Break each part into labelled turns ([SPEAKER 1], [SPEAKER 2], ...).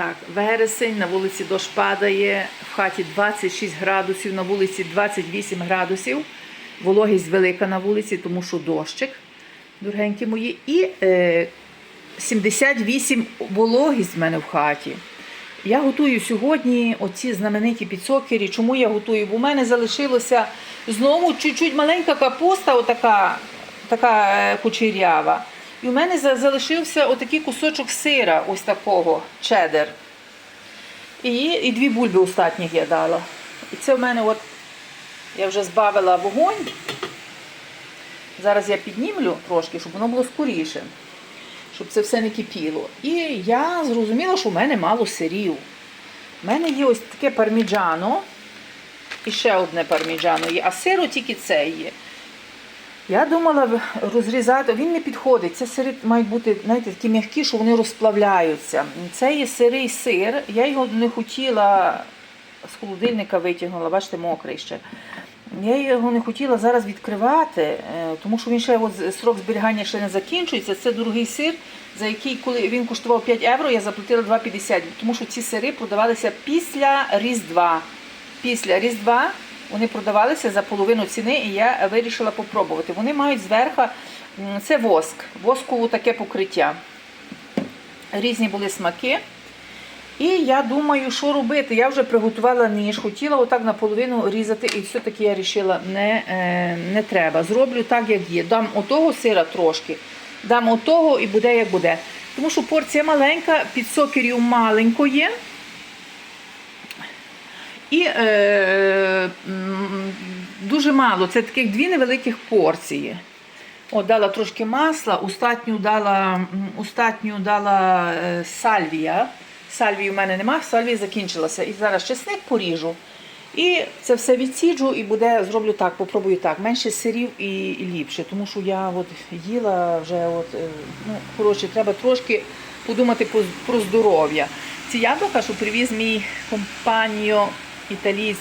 [SPEAKER 1] Так, вересень, на вулиці дощ падає, в хаті 26 градусів, на вулиці 28 градусів. Вологість велика на вулиці, тому що дощик, дорогенькі мої. І е, 78 вологість в мене в хаті. Я готую сьогодні оці знамениті підсокері. Чому я готую? Бо в мене залишилося знову чуть-чуть маленька капуста, отака, така е, кучерява. І у мене залишився отакий кусочок сира, ось такого, чедер. І, і дві бульби остатніх я дала. І це в мене от я вже збавила вогонь. Зараз я піднімлю трошки, щоб воно було скоріше, щоб це все не кипіло. І я зрозуміла, що в мене мало сирів. У мене є ось таке парміджано. І ще одне парміджано є, а сиру тільки це є. Я думала розрізати, він не підходить. Це сири мають бути знаєте, такі м'які, що вони розплавляються. Це є сирий сир. Я його не хотіла з холодильника витягнула, бачите, мокрий ще. Я його не хотіла зараз відкривати, е, тому що він ще от срок зберігання ще не закінчується. Це дорогий сир, за який, коли він коштував 5 євро, я заплатила 2,50, тому що ці сири продавалися після Різдва. Після Різдва вони продавалися за половину ціни, і я вирішила попробувати. Вони мають зверху, це воск, воскове таке покриття. Різні були смаки. І я думаю, що робити. Я вже приготувала ніж, хотіла отак наполовину різати, і все-таки я вирішила, не, е, не треба. Зроблю так, як є. Дам отого сира трошки, дам отого і буде як буде. Тому що порція маленька, під сокерів маленько є. І е, дуже мало. Це таких дві невеликих порції. О, дала трошки масла, остатню дала, остатню дала е, сальвія. Сальвії в мене немає, сальвія закінчилася. І зараз чесник поріжу. І це все відсіджу і буде, зроблю так, попробую так. Менше сирів і, і ліпше. Тому що я от їла вже, от, е, ну, коротше, треба трошки подумати про, про здоров'я. Ці яблука, що привіз мій компаньо італієць,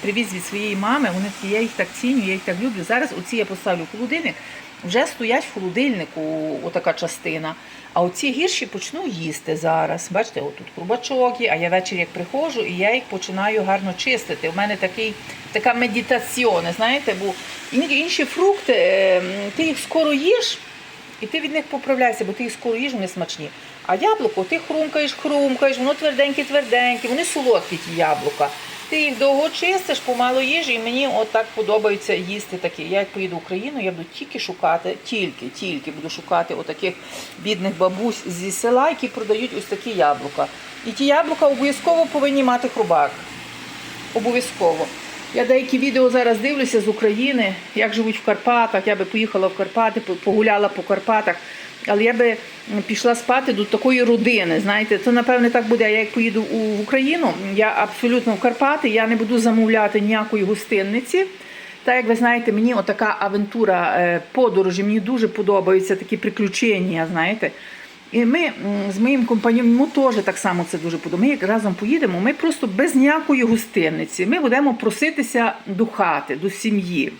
[SPEAKER 1] привіз від своєї мами, вони такі, я їх так ціню, я їх так люблю. Зараз оці я поставлю в холодильник, вже стоять в холодильнику отака частина. А оці гірші почну їсти зараз. Бачите, отут крубачок є, а я ввечері як приходжу, і я їх починаю гарно чистити. У мене такий, така медитаціона, знаєте, бо інші фрукти, е, ти їх скоро їш, і ти від них поправляєшся, бо ти їх скоро їж, вони смачні. А яблуко ти хрумкаєш, хрумкаєш, воно тверденьке, тверденьке, вони солодкі ті яблука. Ти їх довго чистиш, помало їж, і мені от так подобається їсти такі. Я як поїду в Україну, я буду тільки шукати, тільки, тільки буду шукати отаких бідних бабусь зі села, які продають ось такі яблука. І ті яблука обов'язково повинні мати хрубак. Обов'язково. Я деякі відео зараз дивлюся з України, як живуть в Карпатах. Я би поїхала в Карпати, погуляла по Карпатах. Але я би пішла спати до такої родини. Знаєте, це напевне так буде. Я як поїду в Україну, я абсолютно в Карпати, я не буду замовляти ніякої гостинниці. Так як ви знаєте, мені отака авентура е, подорожі, мені дуже подобаються такі приключення, знаєте. І ми з моїм компаньоном теж так само це дуже подобається. Ми як разом поїдемо, ми просто без ніякої гостинниці. Ми будемо проситися до хати, до сім'ї.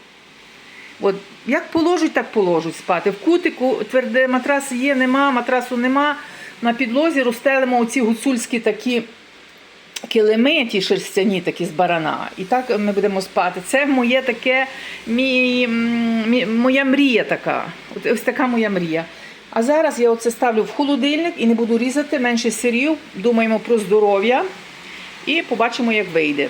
[SPEAKER 1] От як положуть, так положуть спати. В кутику тверде матрас є, нема, матрасу нема. На підлозі розстелимо оці гуцульські такі килими, ті шерстяні такі з барана. І так ми будемо спати. Це моє таке, мій, мій- моя мрія така. Ось така моя мрія. А зараз я оце ставлю в холодильник і не буду різати менше сирів. Думаємо про здоров'я і побачимо, як вийде.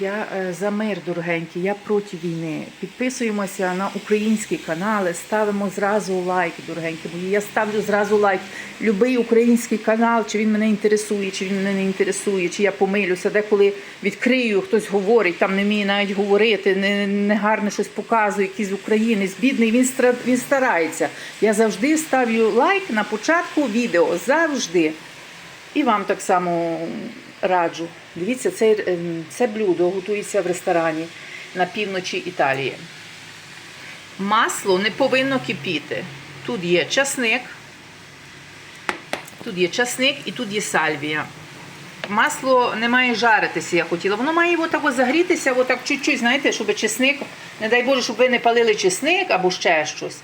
[SPEAKER 1] Я е, за мир, дорогенькі, я проти війни. Підписуємося на українські канали, ставимо зразу лайк, дорогенькі мої. Я ставлю зразу лайк. Любий український канал, чи він мене інтересує, чи він мене не інтересує, чи я помилюся. Деколи відкрию, хтось говорить, там не вміє навіть говорити, не, не гарно щось показує, якийсь українець, бідний, він, стра- він старається. Я завжди ставлю лайк на початку відео. Завжди. І вам так само раджу. Дивіться, це, ем, це блюдо готується в ресторані на півночі Італії. Масло не повинно кипіти. Тут є часник, тут є часник і тут є сальвія. Масло не має жаритися, я хотіла. Воно має отак загрітися, отак чуть-чуть, знаєте, щоб чесник, не дай Боже, щоб ви не палили чесник або ще щось.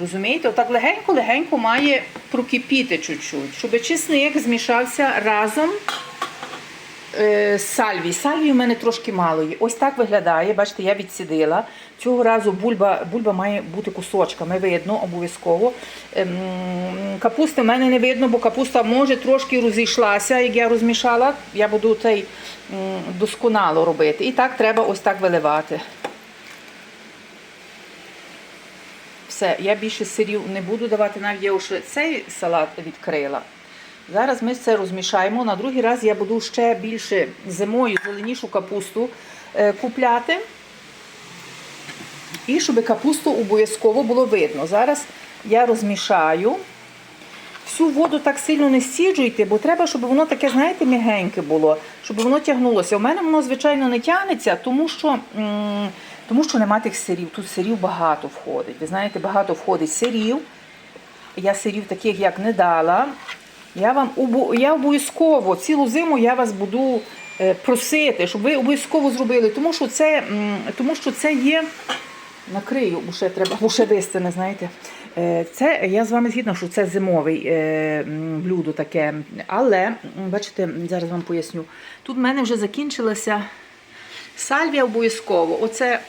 [SPEAKER 1] Розумієте? Отак легенько-легенько має прокипіти чуть-чуть, щоб чесник змішався разом сальві. Сальві в мене трошки мало. Ось так виглядає. Бачите, я відсідила. Цього разу бульба, бульба має бути кусочками, видно обов'язково. Ем, капусти в мене не видно, бо капуста може трошки розійшлася, як я розмішала. Я буду цей досконало робити. І так треба ось так виливати. Все, я більше сирів не буду давати, навіть я вже цей салат відкрила. Зараз ми це розмішаємо. На другий раз я буду ще більше зимою зеленішу капусту е, купляти. І щоб капусту обов'язково було видно. Зараз я розмішаю. Всю воду так сильно не стіджуйте, бо треба, щоб воно таке, знаєте, м'ягеньке було, щоб воно тягнулося. У мене воно, звичайно, не тягнеться, тому що, тому що нема тих сирів. Тут сирів багато входить. Ви знаєте, багато входить сирів. Я сирів таких як не дала. Я вам я обов'язково цілу зиму я вас буду е, просити, щоб ви обов'язково зробили, тому що це, тому що це є. Накрию, бо ще треба, бо ще вистине, знаєте. Е, Це я з вами згідна, що це зимовий е, блюдо таке. Але, бачите, зараз вам поясню. Тут в мене вже закінчилася сальвія обов'язково. Оце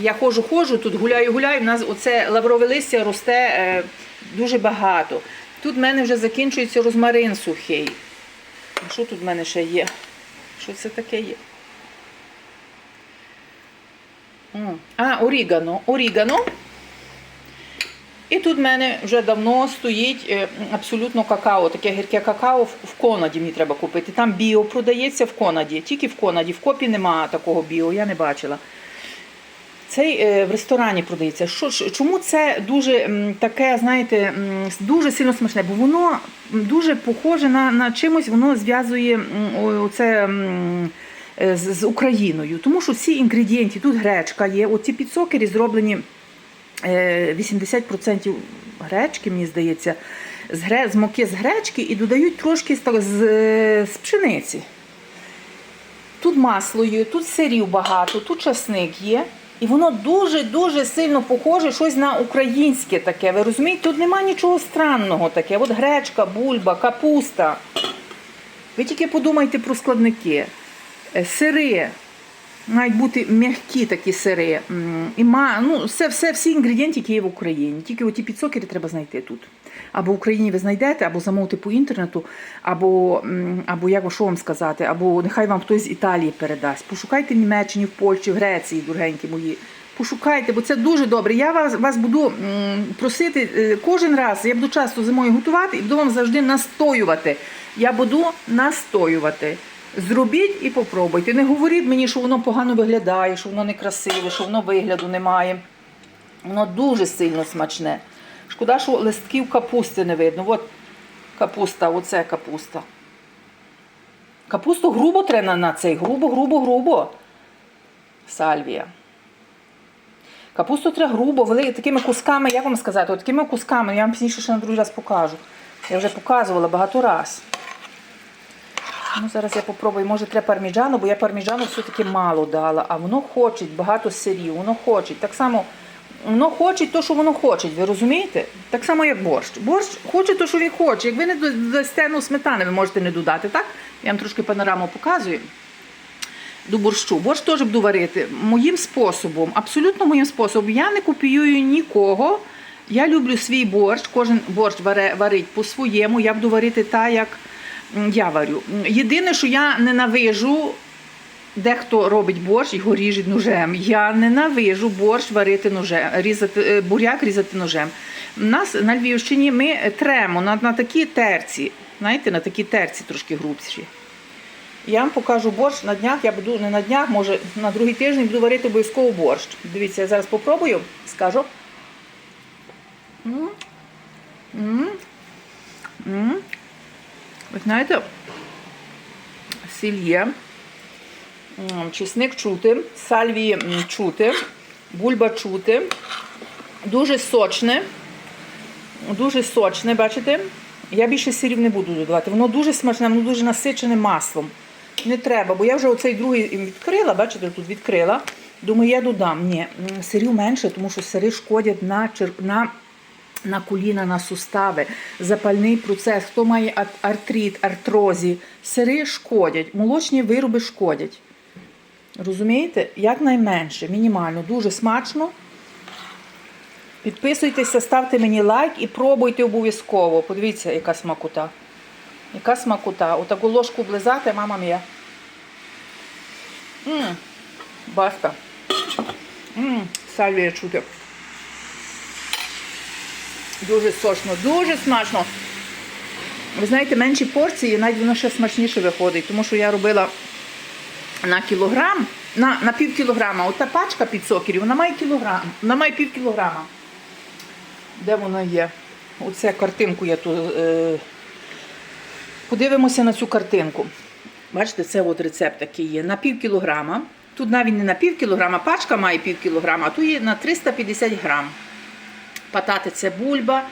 [SPEAKER 1] я ходжу, ходжу, тут гуляю, гуляю. У нас оце лаврове листя росте дуже багато. Тут в мене вже закінчується розмарин сухий. Що тут в мене ще є? Що це таке є? А, орігано. Орігано. І тут в мене вже давно стоїть е, абсолютно какао, таке гірке какао в Конаді мені треба купити. Там біо продається в Конаді, тільки в Конаді. В копі немає такого біо, я не бачила. Цей е, в ресторані продається. Що, чому це дуже таке, знаєте, дуже сильно смачне? Бо воно дуже похоже на, на чимось, воно зв'язує оце. е, З, з Україною, тому що всі інгредієнти, тут гречка є, оці підсокері зроблені е, 80% гречки, мені здається, з, гре, з муки з гречки і додають трошки з, з, е, з пшениці. Тут масло є, тут сирів багато, тут часник є. І воно дуже-дуже сильно похоже щось на українське таке. Ви розумієте, тут нема нічого странного таке. От гречка, бульба, капуста. Ви тільки подумайте про складники. Е, Сири, мають бути м'які такі сири. І ма, ну, все, все, всі інгредієнти, які є в Україні. Тільки оті підсокери треба знайти тут. Або в Україні ви знайдете, або замовити по інтернету, або, або як що вам сказати, або нехай вам хтось з Італії передасть. Пошукайте в Німеччині, в Польщі, в Греції, дорогенькі мої. Пошукайте, бо це дуже добре. Я вас, вас буду просити е, кожен раз, я буду часто зимою готувати і буду вам завжди настоювати. Я буду настоювати. Зробіть і попробуйте. Не говоріть мені, що воно погано виглядає, що воно некрасиве, що воно вигляду немає. Воно дуже сильно смачне. Шкода, що листків капусти не видно. От капуста, оце капуста. Капусту грубо треба на- цей. Грубо, грубо, грубо. Сальвія. Капусту треба грубо, вели, такими кусками, як вам сказати, такими кусками, я вам пізніше ще на другий раз покажу. Я вже показувала багато раз. Ну, зараз я попробую, може треба парміджану, бо я парміджану все-таки мало дала, а воно хоче багато сирів, воно хоче. Так само воно хоче те, що воно хоче, ви розумієте? Так само, як борщ. Борщ хоче те, що він хоче. Як ви не дасте ну, сметани, ви можете не додати, так? Я вам трошки панораму показую. До борщу. Борщ теж буду варити моїм способом, абсолютно моїм способом. Я не копіюю нікого. Я люблю свій борщ, кожен борщ варить по-своєму. Я буду варити так, як я варю. Єдине, що я ненавижу, дехто робить борщ, його ріжуть ножем. Я ненавижу борщ варити ножем, різати, е, буряк різати ножем. У нас на Львівщині ми тремо на, на такі терці, знаєте, на такі терці трошки грубші. Я вам покажу борщ на днях. Я буду не на днях, може на другий тиждень буду варити обов'язково борщ. Дивіться, я зараз попробую, скажу. М. М. М. Ви знаєте, сіль є, М, чесник чути, сальвії чути, бульба чути. Дуже сочне. Дуже сочне, бачите? Я більше сирів не буду додавати. Воно дуже смачне, воно дуже насичене маслом. Не треба, бо я вже оцей другий відкрила, бачите, тут відкрила. Думаю, я додам. Ні, сирів менше, тому що сири шкодять на, чер... на на коліна, на сустави, запальний процес, хто має артрит, артрозі, сири шкодять, молочні вироби шкодять. Розумієте? Якнайменше, мінімально, дуже смачно. Підписуйтеся, ставте мені лайк і пробуйте обов'язково. Подивіться, яка смакота. Яка смакота. Отаку ложку облизати, мама мія. Мм, баста. Мм, сальвія чути. Дуже сочно, дуже смачно. Ви знаєте, менші порції, навіть воно ще смачніше виходить, тому що я робила на кілограм, на, на пів кілограма. Ота пачка під сокерів, вона має кілограм, вона має пів кілограма. Де вона є? Оце картинку я тут. Е... Подивимося на цю картинку. Бачите, це от рецепт такий є. На пів кілограма. Тут навіть не на пів кілограма, пачка має пів кілограма, а тут є на 350 грам. Патати це бульба,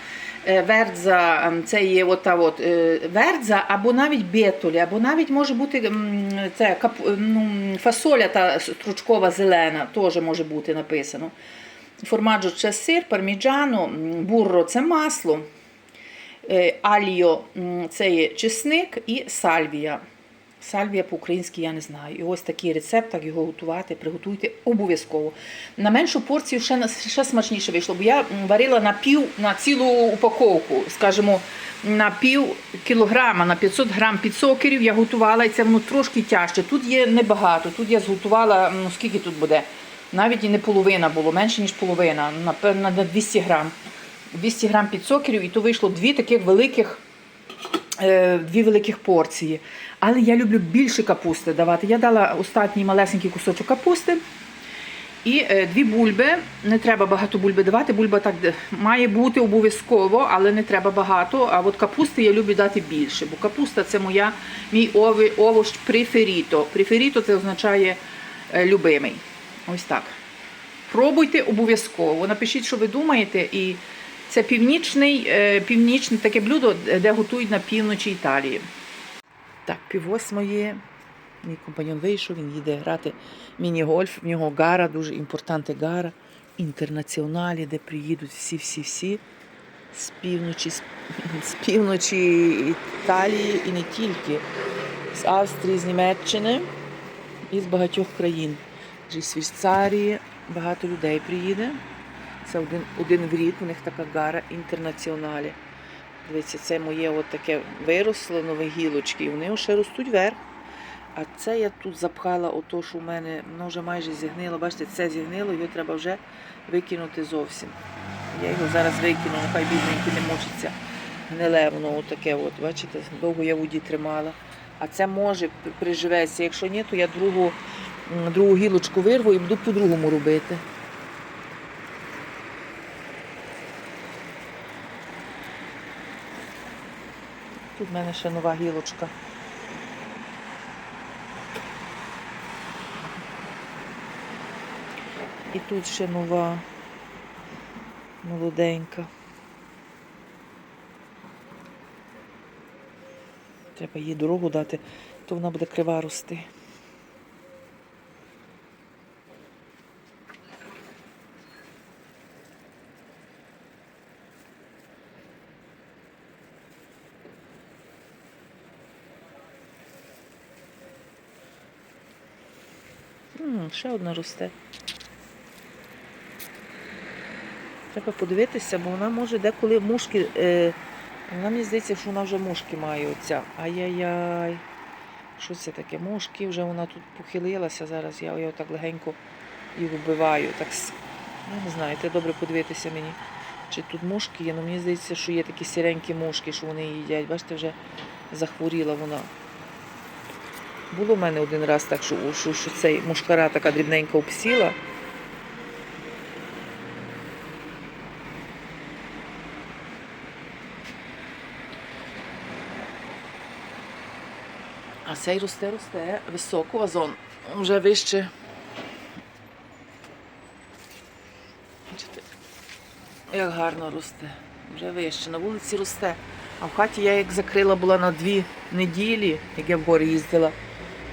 [SPEAKER 1] вердза, ем, це є ота от, е, вердза, або навіть бетулі, або навіть може бути це, ну, фасоля та стручкова зелена, теж може бути написано. Формаджо це сир, парміджано, бурро це масло, е, альо це є чесник і сальвія. Сальвія по-українськи я не знаю. І ось такий рецепт, так його готувати, приготуйте обов'язково. На меншу порцію ще, ще смачніше вийшло, бо я варила на пів, на цілу упаковку, скажімо, на пів кілограма, на 500 грам підсокерів я готувала, і це воно трошки тяжче. Тут є небагато. Тут я зготувала, ну скільки тут буде? Навіть і не половина було, менше, ніж половина, напевно, на 200 грам. 200 грам підсокерів, і то вийшло дві таких великих е, дві великих порції. Але я люблю більше капусти давати. Я дала останній малесенький кусочок капусти і е, дві бульби. Не треба багато бульби давати. Бульба так має бути обов'язково, але не треба багато. А от капусти я люблю дати більше, бо капуста це моя, мій овощ преферіто. Преферіто це означає е, любимий. Ось так. Пробуйте обов'язково. Напишіть, що ви думаєте. І це північний, е, північне таке блюдо, де готують на півночі Італії. Так, пів восьмої. Мій компаньон вийшов, він їде грати міні-гольф. В нього гара, дуже імпортанте гара. Інтернаціоналі, де приїдуть всі-всі-всі з півночі, з, з півночі Італії і не тільки, з Австрії, з Німеччини і з багатьох країн. Зі Швейцарії багато людей приїде. Це один, один в рік, у них така гара інтернаціоналі. Дивіться, це моє от таке виросло нові гілочки, і вони ще ростуть вверх. А це я тут запхала ото, що в мене воно вже майже зігнило. Бачите, це зігнило, його треба вже викинути зовсім. Я його зараз викину, нехай бідненький не мучиться. Гниле воно отаке, от, бачите, довго я воді тримала. А це може приживеться. Якщо ні, то я другу, другу гілочку вирву і буду по-другому робити. Тут в мене ще нова гілочка. І тут ще нова, молоденька. Треба їй дорогу дати, то вона буде крива рости. Ще одна росте. Треба подивитися, бо вона може деколи мушки. Е, вона мені здається, що вона вже мушки має оця. Ай-яй-яй. Що це таке? Мушки, вже вона тут похилилася зараз. Я його так легенько їх вбиваю. Так, я не знаю, треба добре подивитися мені. Чи тут мушки є, ну мені здається, що є такі сіренькі мушки, що вони їдять. Бачите, вже захворіла вона. Було в мене один раз так, що, що, що цей мушкара така дрібненька обсіла. А цей росте, росте, високо вазон. Вже вище. Як гарно росте. Вже вище. На вулиці росте. А в хаті я як закрила була на дві неділі, як я в гори їздила,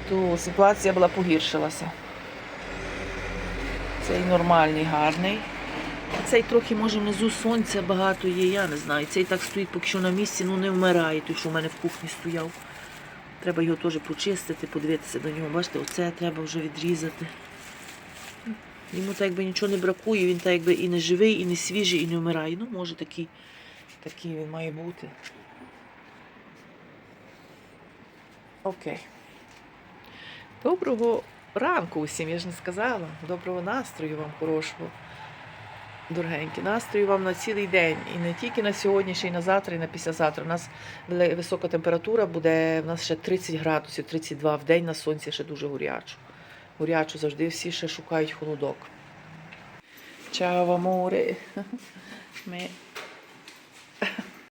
[SPEAKER 1] то ситуація була погіршилася. Цей нормальний, гарний. Цей трохи, може, внизу сонця багато є, я не знаю. Цей так стоїть, поки що на місці, ну не вмирає, той, що в мене в кухні стояв. Треба його теж почистити, подивитися до нього. Бачите, оце треба вже відрізати. Йому так якби нічого не бракує, він так якби і не живий, і не свіжий, і не вмирає. Ну, може, такий, такий він має бути. Окей. Доброго ранку усім, я ж не сказала. Доброго настрою вам хорошого. Дорогенькі, настрою вам на цілий день. І не тільки на сьогодні, ще й на завтра, і на післязавтра. У нас висока температура буде, у нас ще 30 градусів, 32 в день на сонці ще дуже горячо. Горячо завжди всі ще шукають холодок. Чао, аморе. Ми